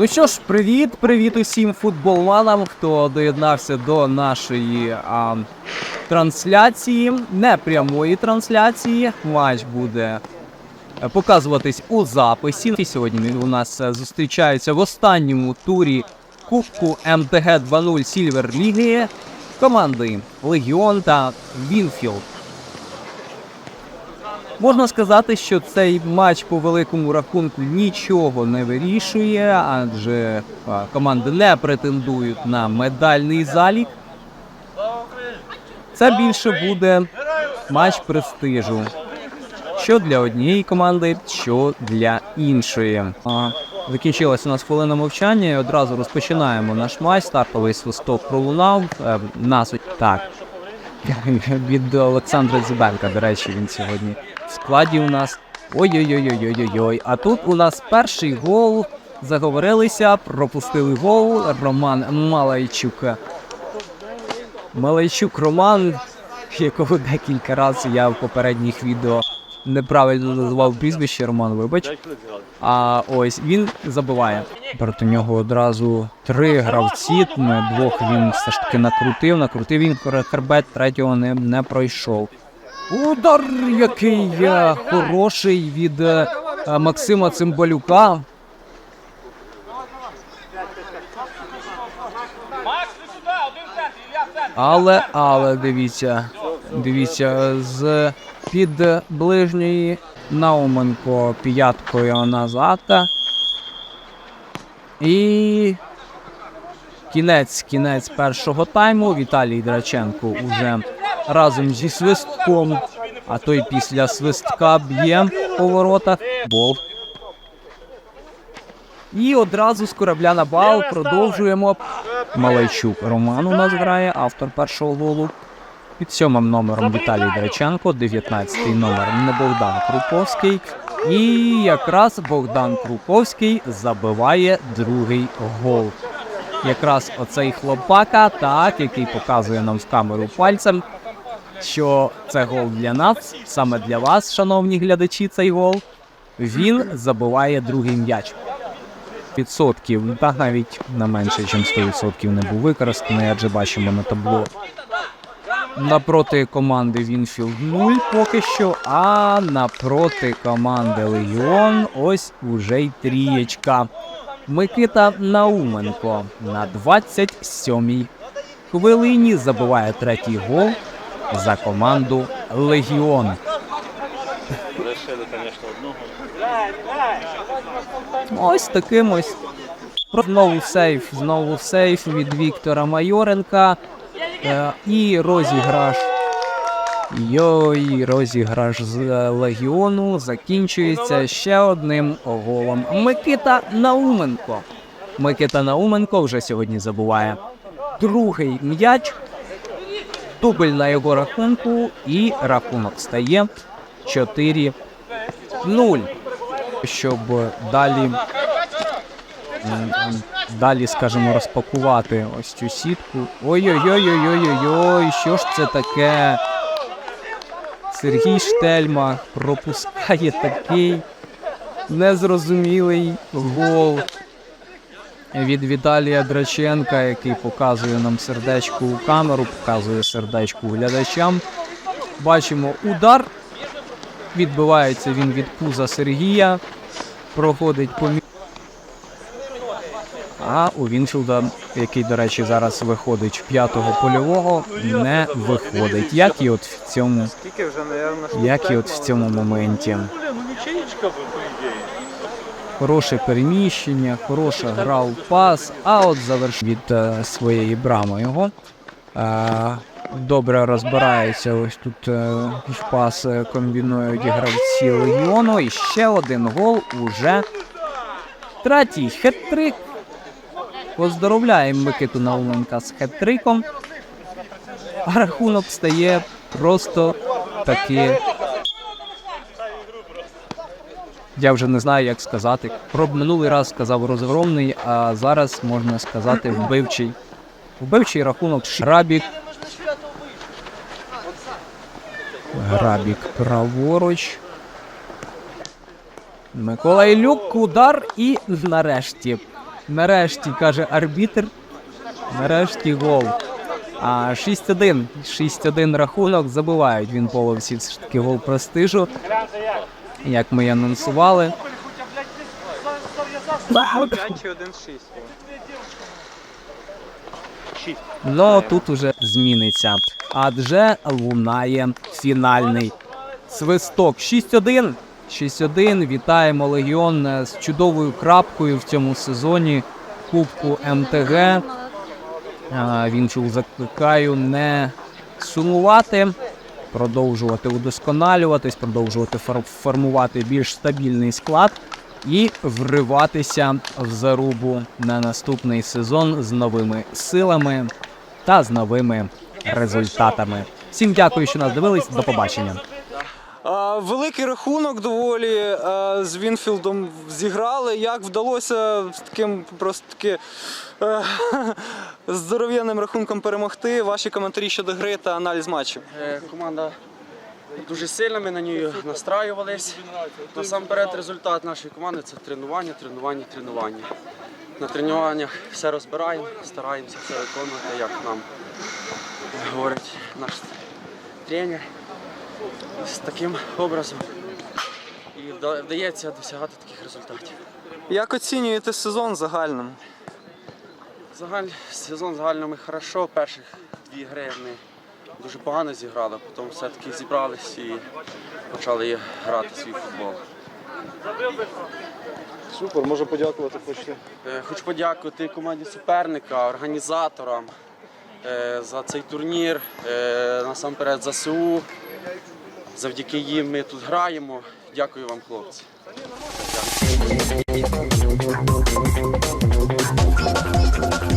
Ну що ж, привіт, привіт усім футболманам, хто доєднався до нашої а, трансляції, не прямої трансляції. Матч буде показуватись у записі. І Сьогодні у нас е, зустрічаються в останньому турі Кубку МТГ 2.0 Сільвер Ліги команди Легіон та Вінфілд. Можна сказати, що цей матч по великому рахунку нічого не вирішує, адже команди не претендують на медальний залік. Це більше буде матч престижу. Що для однієї команди, що для іншої. Закінчилася у нас хвилина мовчання. і Одразу розпочинаємо наш матч. Стартовий свисток пролунав. Е, Нас так. Від Олександра Дзюбенка, до речі, він сьогодні в складі у нас. Ой-ой-ой-ой-ой-ой. А тут у нас перший гол. Заговорилися, пропустили гол. Роман Малайчук. Малайчук Роман, якого декілька разів я в попередніх відео неправильно називав прізвище Роман, вибач. А ось він забиває. Проти нього одразу три гравці. Двох він все ж таки накрутив. Накрутив він хребет, третього не, не пройшов. Удар який хороший від е, Максима Цимбалюка. Але, але дивіться, дивіться, з під ближньої Науменко п'яткою назад. І кінець, кінець першого тайму. Віталій Драченко уже разом зі свистком, а той після свистка б'є по воротах. Бол. І одразу з корабля на бал продовжуємо. Малайчук Роман у нас грає, автор першого голу. Під сьомим номером Віталій Драченко, 19-й номер не Богдан Круповський. І якраз Богдан Круповський забиває другий гол. Якраз оцей хлопака, так, який показує нам в камеру пальцем, що це гол для нас, саме для вас, шановні глядачі, цей гол. Він забиває другий м'яч. Відсотків, та навіть на менше, ніж 100% не був використаний, адже бачимо на табло Напроти команди Вінфілд 0 поки що, а напроти команди Легіон ось уже й трієчка. Микита Науменко на 27-й хвилині забиває третій гол за команду Легіон. Ось таким ось. Знову сейф, знову сейф від Віктора Майоренка. Е, і розіграш. Йой, розіграш з е, Легіону закінчується ще одним голом. Микита Науменко. Микита Науменко вже сьогодні забуває другий м'яч. Дубль на його рахунку, і рахунок стає 4-0. Щоб далі далі, скажімо, розпакувати ось цю сітку. Ой-ой-ой-ой-ой-ой, що ж це таке? Сергій Штельмах пропускає такий незрозумілий гол від Віталія Драченка, який показує нам сердечко у камеру, показує сердечко глядачам. Бачимо удар. Відбивається він від пуза Сергія. Проходить по мі- а у Вінфілда, який, до речі, зараз виходить п'ятого польового, не виходить. Як і от в цьому, як і от в цьому моменті. Ну би, по ідеї. Хороше переміщення, хороша гра в пас, а от заверш від е, своєї брами його. Е, добре розбирається ось тут е, в пас е, комбінують гравці легіону. І ще один гол уже третій хет-трик. Поздоровляємо Микиту Науменка з хет-триком. А рахунок стає просто таки Я вже не знаю, як сказати. Про минулий раз сказав розгромний, а зараз можна сказати вбивчий. Вбивчий рахунок Шрабік Грабік праворуч. Микола Ілюк, удар і нарешті. Нарешті, каже арбітр. Нарешті гол. А 6-1. 6-1 рахунок. Забивають він половці все ж таки гол престижу. Як ми і анонсували. 5-1-6. Ну тут уже зміниться. Адже лунає фінальний свисток. 6-1. 6-1. Вітаємо Легіон з чудовою крапкою в цьому сезоні Кубку МТГ. Вінчул закликаю не сумувати, продовжувати удосконалюватись, продовжувати фор- формувати більш стабільний склад і вриватися в зарубу на наступний сезон з новими силами та з новими результатами. Всім дякую, що нас дивились. До побачення. Великий рахунок доволі з Вінфілдом зіграли. Як вдалося з таким просто таки е, здоров'яним рахунком перемогти? Ваші коментарі щодо гри та аналіз матчу. Е, Команда дуже сильна, ми на ній настраювались. Насамперед результат нашої команди це тренування, тренування, тренування. На тренуваннях все розбираємо, стараємося все виконувати, як нам говорить наш тренер. З таким образом і вдається досягати таких результатів. Як оцінюєте сезон загальним? Загаль, сезон загально ми хорошо. Перших дві гри ми дуже погано зіграли, потім все-таки зібрались і почали грати свій футбол. Супер, можу подякувати хочете. Е, Хочу подякувати команді суперника, організаторам е, за цей турнір, е, насамперед ЗСУ. Завдяки їм ми тут граємо. Дякую вам, хлопці. Дякую.